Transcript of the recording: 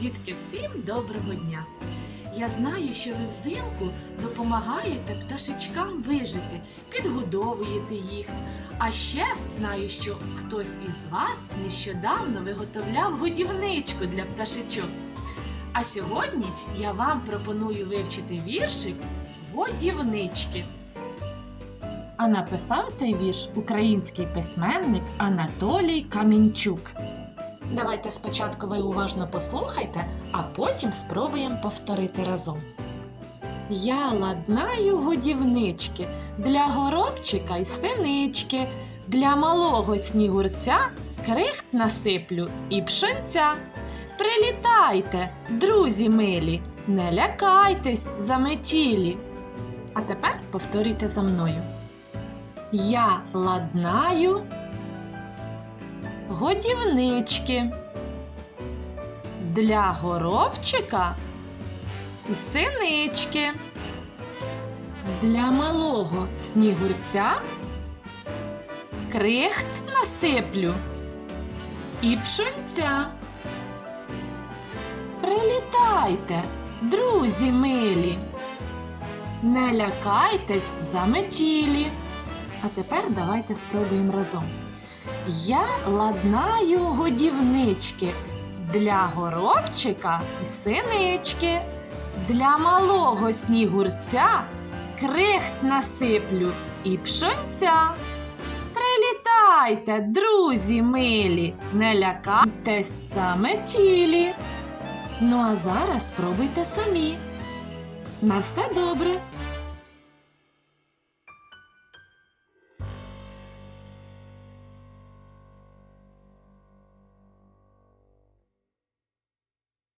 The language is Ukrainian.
Дітки, всім доброго дня! Я знаю, що ви взимку допомагаєте пташечкам вижити, підгодовуєте їх. А ще знаю, що хтось із вас нещодавно виготовляв годівничку для пташечок. А сьогодні я вам пропоную вивчити віршик годівнички. А написав цей вірш український письменник Анатолій Камінчук. Давайте спочатку ви уважно послухайте, а потім спробуємо повторити разом. Я ладнаю годівнички для горобчика й синички, для малого снігурця крихт насиплю і пшенця. Прилітайте, друзі милі, не лякайтесь заметілі. А тепер повторюйте за мною. Я ладнаю годівнички для горобчика синички, для малого снігурця крихт насиплю і пшенця. Прилітайте, друзі милі, не лякайтесь заметілі. А тепер давайте спробуємо разом. Я ладнаю годівнички для горобчика і синички, для малого снігурця крихт насиплю і пшонця. Прилітайте, друзі милі, не лякайтесь заметілі. Ну а зараз спробуйте самі. На все добре!